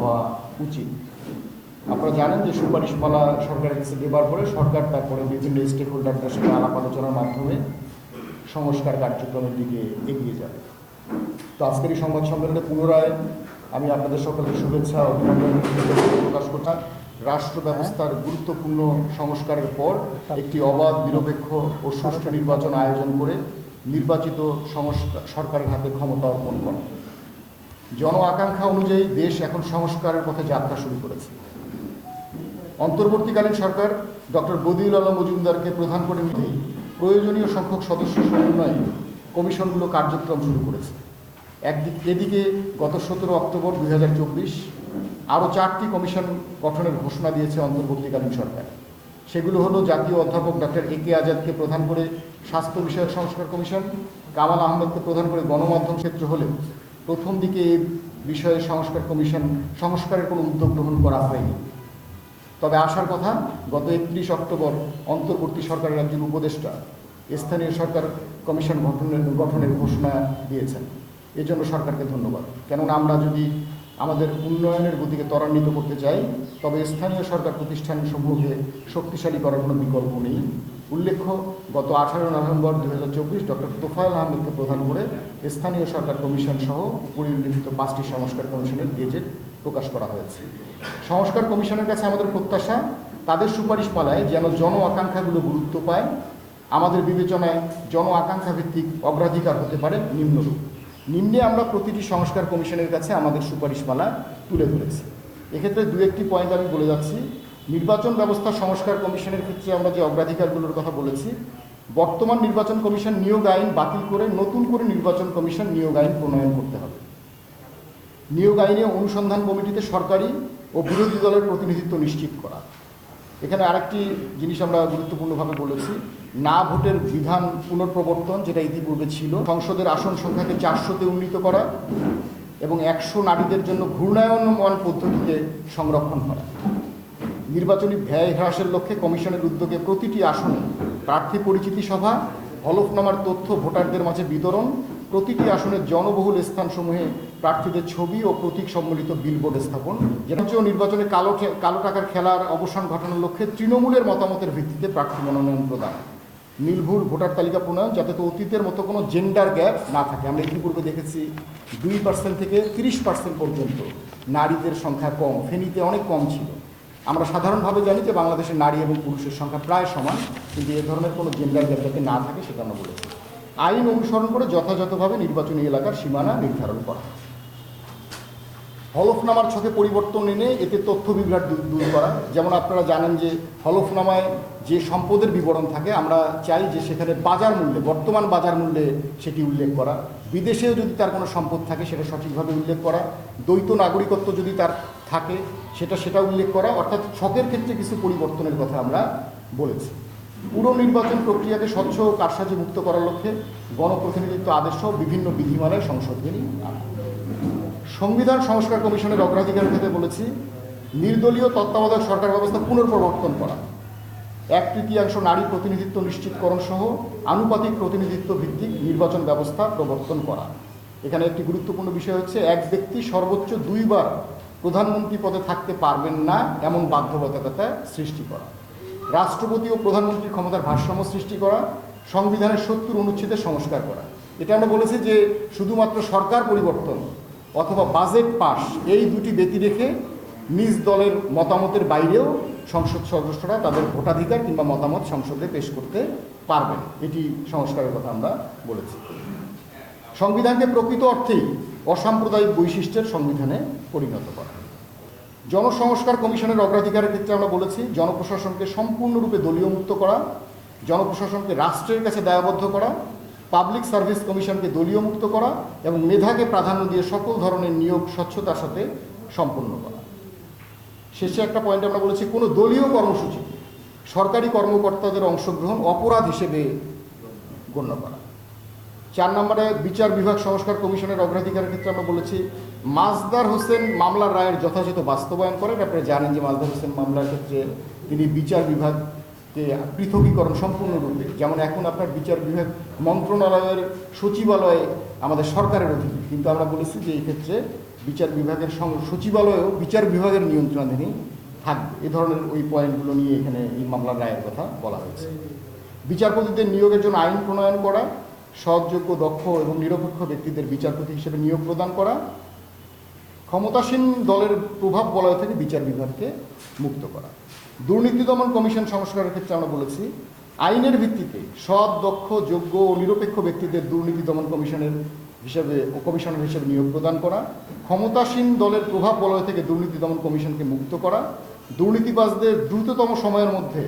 হওয়া উচিত। আপনারা জানেন যে সুপারিশমালা সরকারের কাছে দেবার পরে সরকার তারপরে বিভিন্ন স্টেক হোল্ডারদের সাথে আলাপ আলোচনার মাধ্যমে সংস্কার কার্যক্রমের দিকে এগিয়ে যাবে। তো আজকের এই সংবাদ সম্মেলনে পুনরায় আমি আপনাদের সকলকে শুভেচ্ছা অভিনন্দন প্রকাশ করতাম রাষ্ট্র ব্যবস্থার গুরুত্বপূর্ণ সংস্কারের পর একটি অবাধ, নিরপেক্ষ ও সুষ্ঠু নির্বাচন আয়োজন করে নির্বাচিত সরকারের হাতে ক্ষমতা অর্পণ করা। জন আকাঙ্ক্ষা অনুযায়ী দেশ এখন সংস্কারের পথে যাত্রা শুরু করেছে। অন্তর্বর্তীকালীন সরকার ডক্টর বদিউল আলম মজুমদারকে প্রধান করে নিতেই প্রয়োজনীয় সংখ্যক সদস্য সমন্বয়ে কমিশনগুলো কার্যক্রম শুরু করেছে। একদিক, এদিকে গত সতেরো অক্টোবর দুই হাজার চব্বিশ আরও চারটি কমিশন গঠনের ঘোষণা দিয়েছে অন্তর্বর্তীকালীন সরকার। সেগুলো হলো জাতীয় অধ্যাপক ডক্টর এ কে আজাদকে প্রধান করে স্বাস্থ্য বিষয়ক সংস্কার কমিশন, কামাল আহমেদকে প্রধান করে গণমাধ্যম ক্ষেত্র হলেও প্রথম দিকে এই বিষয়ে সংস্কার কমিশন সংস্কারের কোনো উদ্যোগ গ্রহণ করা হয়নি। তবে আসার কথা, গত একত্রিশ অক্টোবর অন্তর্বর্তী সরকারের একজন উপদেষ্টা স্থানীয় সরকার কমিশন গঠনের গঠনের ঘোষণা দিয়েছেন। এজন্য সরকারকে ধন্যবাদ। কেননা আমরা যদি আমাদের উন্নয়নের গতিকে ত্বরান্বিত করতে চাই, তবে স্থানীয় সরকার প্রতিষ্ঠান প্রতিষ্ঠানসমূহকে শক্তিশালী করার কোনো বিকল্প নেই। উল্লেখ্য, গত আঠারো নভেম্বর দু হাজার চব্বিশ ডক্টর তোফায়েল আহমেদকে প্রধান করে স্থানীয় সরকার কমিশন সহ পরিনির্মিত পাঁচটি সংস্কার কমিশনের গেজেট প্রকাশ করা হয়েছে। সংস্কার কমিশনের কাছে আমাদের প্রত্যাশা, তাদের সুপারিশ পালায় যেন জন আকাঙ্ক্ষাগুলো গুরুত্ব পায়। আমাদের বিবেচনায় জন আকাঙ্ক্ষা ভিত্তিক অগ্রাধিকার হতে পারে নিম্নরূপ। নিম্নে আমরা প্রতিটি সংস্কার কমিশনের কাছে আমাদের সুপারিশমালা তুলে ধরেছি। এক্ষেত্রে দু একটি পয়েন্ট আমি বলে যাচ্ছি। নির্বাচন ব্যবস্থা সংস্কার কমিশনের ক্ষেত্রে আমরা যে অগ্রাধিকারগুলোর কথা বলেছি, বর্তমান নির্বাচন কমিশন নিয়োগ আইন বাতিল করে নতুন করে নির্বাচন কমিশন নিয়োগ আইন প্রণয়ন করতে হবে। নিয়োগ আইনে অনুসন্ধান কমিটিতে সরকারি ও বিরোধী দলের প্রতিনিধিত্ব নিশ্চিত করা। এখানে আরেকটি জিনিস আমরা গুরুত্বপূর্ণভাবে বলেছি, না ভোটের বিধান পুনঃপ্রবর্তন, যেটা ইতিপূর্বে ছিল, সংসদের আসন সংখ্যাকে চারশোতে উন্নীত করা এবং একশো নারীদের জন্য ঘূর্ণায়নমান পদ্ধতিতে সংরক্ষণ করা। নির্বাচনী ব্যয় হ্রাসের লক্ষ্যে কমিশনের উদ্যোগে প্রতিটি আসনে প্রার্থী পরিচিতি সভা, হলফনামার তথ্য, ভোটারদের মাঝে বিতরণ, প্রতিটি আসনের জনবহুল স্থানসমূহে প্রার্থীদের ছবি ও প্রতীক সম্বলিত বিলবোর্ড স্থাপন। হচ্ছে নির্বাচনে কালো কালো টাকার খেলার অবসান ঘটানোর লক্ষ্যে তৃণমূলের মতামতের ভিত্তিতে প্রার্থী মনোনয়ন প্রদান। নীলভুল ভোটার তালিকা প্রণয়ন যাতে তো অতীতের মতো কোনো জেন্ডার গ্যাপ না থাকে। আমরা ইতিপূর্বে দেখেছি দুই পার্সেন্ট থেকে তিরিশ পার্সেন্ট পর্যন্ত নারীদের সংখ্যা কম, ফেনীতে অনেক কম ছিল। আমরা সাধারণভাবে জানি যে বাংলাদেশের নারী এবং পুরুষের সংখ্যা প্রায় সমান, কিন্তু এ ধরনের কোনো জেন্ডার গ্যাপ যাতে না থাকে সেটা আমরা বলেছি। আইন অনুসরণ করে যথাযথভাবে নির্বাচনী এলাকার সীমানা নির্ধারণ করা। হলফনামার ছকে পরিবর্তন এনে এতে তথ্য বিভ্রাট দূর করা। যেমন আপনারা জানেন যে হলফনামায় যে সম্পদের বিবরণ থাকে, আমরা চাই যে সেখানে বাজার মূল্যে, বর্তমান বাজার মূল্যে সেটি উল্লেখ করা। বিদেশেও যদি তার কোনো সম্পদ থাকে, সেটা সঠিকভাবে উল্লেখ করা। দ্বৈত নাগরিকত্ব যদি তার থাকে, সেটা সেটা উল্লেখ করা। অর্থাৎ ছকের ক্ষেত্রে কিছু পরিবর্তনের কথা আমরা বলেছি। পুরো নির্বাচন প্রক্রিয়াকে স্বচ্ছ ও কারসাজি মুক্ত করার লক্ষ্যে গণপ্রতিনিধিত্ব আদেশ বিভিন্ন বিধিমালায় সংশোধনী আনা। সংবিধান সংস্কার কমিশনের অগ্রাধিকার ক্ষেত্রে বলেছি, নির্দলীয় তত্ত্বাবধায়ক সরকার ব্যবস্থা পুনর্প্রবর্তন করা। এক তৃতীয়াংশ নারী প্রতিনিধিত্ব নিশ্চিতকরণ সহ আনুপাতিক প্রতিনিধিত্ব ভিত্তিক নির্বাচন ব্যবস্থা প্রবর্তন করা। এখানে একটি গুরুত্বপূর্ণ বিষয় হচ্ছে, এক ব্যক্তি সর্বোচ্চ দুইবার প্রধানমন্ত্রী পদে থাকতে পারবেন না এমন বাধ্যবাধকতা সৃষ্টি করা। রাষ্ট্রপতি ও প্রধানমন্ত্রীর ক্ষমতার ভারসাম্য সৃষ্টি করা, সংবিধানের সত্তর অনুচ্ছেদের সংস্কার করা। এটা আমরা বলেছি যে শুধুমাত্র সরকার পরিবর্তন অথবা বাজেট পাস এই দুটি ব্যতি রেখে নিজ দলের মতামতের বাইরেও সংসদ সদস্যরা তাদের ভোটাধিকার কিংবা মতামত সংসদে পেশ করতে পারবেন এটি সংস্কারের কথা আমরা বলেছি। সংবিধানকে প্রকৃত অর্থেই অসাম্প্রদায়িক বৈশিষ্ট্যের সংবিধানে পরিণত করা। জনসংস্কার কমিশনের অগ্রাধিকারের ক্ষেত্রে আমরা বলেছি, জনপ্রশাসনকে সম্পূর্ণরূপে দলীয় মুক্ত করা, জনপ্রশাসনকে রাষ্ট্রের কাছে দায়বদ্ধ করা পাবলিক সার্ভিস কমিশনকে দলীয় মুক্ত করা এবং মেধাকে প্রাধান্য দিয়ে সকল ধরনের নিয়োগ স্বচ্ছতার সাথে সম্পন্ন করা। শেষে একটা পয়েন্ট আমরা বলেছি, কোনো দলীয় কর্মসূচি সরকারি কর্মকর্তাদের অংশগ্রহণ অপরাধ হিসেবে গণ্য করা। চার নম্বরে বিচার বিভাগ সংস্কার কমিশনের অগ্রাধিকারের ক্ষেত্রে আমরা বলেছি মাজদার হোসেন মামলার রায়ের যথাযথ বাস্তবায়ন করেন। আপনারা জানেন যে মাজদার হোসেন মামলার ক্ষেত্রে তিনি বিচার বিভাগকে পৃথকীকরণ সম্পূর্ণরূপে, যেমন এখন আপনার বিচার বিভাগ মন্ত্রণালয়ের সচিবালয়ে আমাদের সরকারের অধীনে, কিন্তু আমরা বলেছি যে এই ক্ষেত্রে বিচার বিভাগের সচিবালয়েও বিচার বিভাগের নিয়ন্ত্রণাধীনই থাকবে। এ ধরনের ওই পয়েন্টগুলো নিয়ে এখানে এই মামলার রায়ের কথা বলা হয়েছে। বিচারপতিদের নিয়োগের জন্য আইন প্রণয়ন করা, সৎযোগ্য, দক্ষ এবং নিরপেক্ষ ব্যক্তিদের বিচারপতি হিসেবে নিয়োগ প্রদান করা ক্ষমতাসীন দলের প্রভাব বলয় থেকে বিচার বিভাগকে মুক্ত করা। দুর্নীতি দমন কমিশন সংস্কারের ক্ষেত্রে আমরা বলেছি, আইনের ভিত্তিতে সৎ, দক্ষ, যোগ্য ও নিরপেক্ষ ব্যক্তিদের দুর্নীতি দমন কমিশনের হিসেবে কমিশনের হিসেবে নিয়োগ প্রদান করা। ক্ষমতাসীন দলের প্রভাব বলয় থেকে দুর্নীতি দমন কমিশনকে মুক্ত করা। দুর্নীতিবাজদের দ্রুততম সময়ের মধ্যে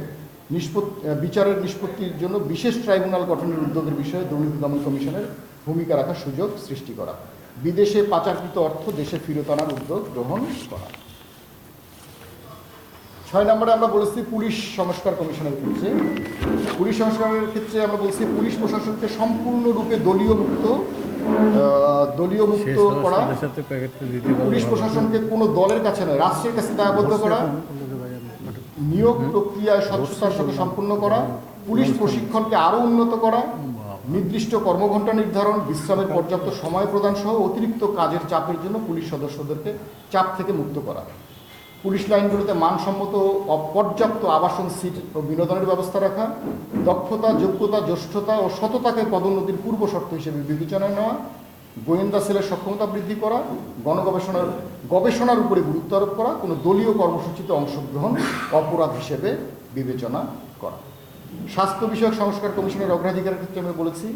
নিষ্পত্তি বিচারের নিষ্পত্তির জন্য বিশেষ ট্রাইব্যুনাল গঠনের উদ্যোগের বিষয়ে দুর্নীতি দমন কমিশনের ভূমিকা রাখার সুযোগ সৃষ্টি করা। বিদেশে পাচারকৃত অর্থ দেশে ফেরত আনার উদ্যোগ গ্রহণ করা। ছয় নম্বরে আমরা বলেছি পুলিশ সংস্কার কমিশনের ক্ষেত্রে। পুলিশ সংস্কারের ক্ষেত্রে আমরা বলছি পুলিশ প্রশাসনকে সম্পূর্ণরূপে দলীয় মুক্ত দলীয় মুক্ত করা। পুলিশ প্রশাসনকে কোনো দলের কাছে নয় রাষ্ট্রের কাছে দায়বদ্ধ করা। নিয়োগ প্রক্রিয়ায় স্বচ্ছতার সাথে সম্পূর্ণ করা। পুলিশ প্রশিক্ষণকে আরও উন্নত করা, নির্দিষ্ট কর্মঘণ্টা নির্ধারণ, বিশ্রামের পর্যাপ্ত সময় প্রদান সহ অতিরিক্ত কাজের চাপের জন্য পুলিশ সদস্যদেরকে চাপ থেকে মুক্ত করা। পুলিশ লাইনগুলোতে মানসম্মত অপর্যাপ্ত আবাসন সিট ও বিনোদনের ব্যবস্থা রাখা, দক্ষতা, যোগ্যতা, জ্যেষ্ঠতা ও সততাকে পদোন্নতির পূর্ব শর্ত হিসেবে বিবেচনায় নেওয়া, গোয়েন্দা সেলের সক্ষমতা বৃদ্ধি করা, গণগবেষণার, গবেষণার উপরে গুরুত্ব আরোপ করা, কোনো দলীয় কর্মসূচিতে অংশগ্রহণ অপরাধ হিসেবে বিবেচনা করা। স্বাস্থ্য বিষয়ক সংস্কার কমিশনের অগ্রাধিকারের ক্ষেত্রে আমি বলেছি,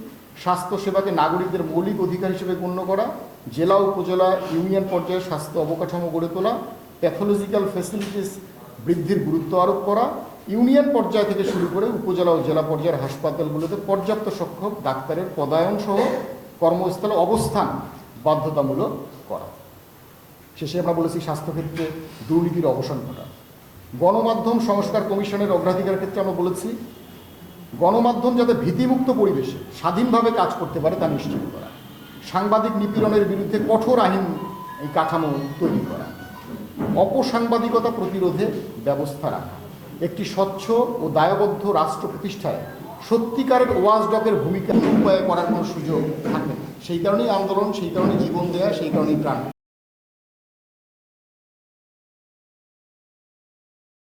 স্বাস্থ্য সেবাকে নাগরিকদের মৌলিক অধিকার হিসেবে গণ্য করা, জেলা, উপজেলা, ইউনিয়ন পর্যায়ে স্বাস্থ্য অবকাঠামো গড়ে তোলা প্যাথোলজিক্যাল ফেসিলিটিস বৃদ্ধির গুরুত্ব আরোপ করা, ইউনিয়ন পর্যায় থেকে শুরু করে উপজেলা ও জেলা পর্যায়ের হাসপাতালগুলোতে পর্যাপ্ত সংখ্যক ডাক্তারের পদায়ন সহ কর্মস্থলে অবস্থান বাধ্যতামূলক করা। শেষে আমরা বলেছি, স্বাস্থ্যক্ষেত্রে দুর্নীতির অবসান ঘটা গণমাধ্যম সংস্কার কমিশনের অগ্রাধিকার ক্ষেত্রে আমরা বলেছি গণমাধ্যম যাতে ভীতিমুক্ত পরিবেশে স্বাধীনভাবে কাজ করতে পারে তা নিশ্চিত করা। সাংবাদিক নিপীড়নের বিরুদ্ধে কঠোর আইন এই কাঠামো তৈরি করা। অপসাংবাদিকতা প্রতিরোধে ব্যবস্থা রাখা। একটি স্বচ্ছ ও দায়বদ্ধ রাষ্ট্র প্রতিষ্ঠায় সত্যিকারের ওয়াজডকের ভূমিকা উপায়ে করার কোনো সুযোগ থাকে সেই কারণেই আন্দোলন, সেই কারণে জীবন দেয়া, সেই কারণেই প্রাণ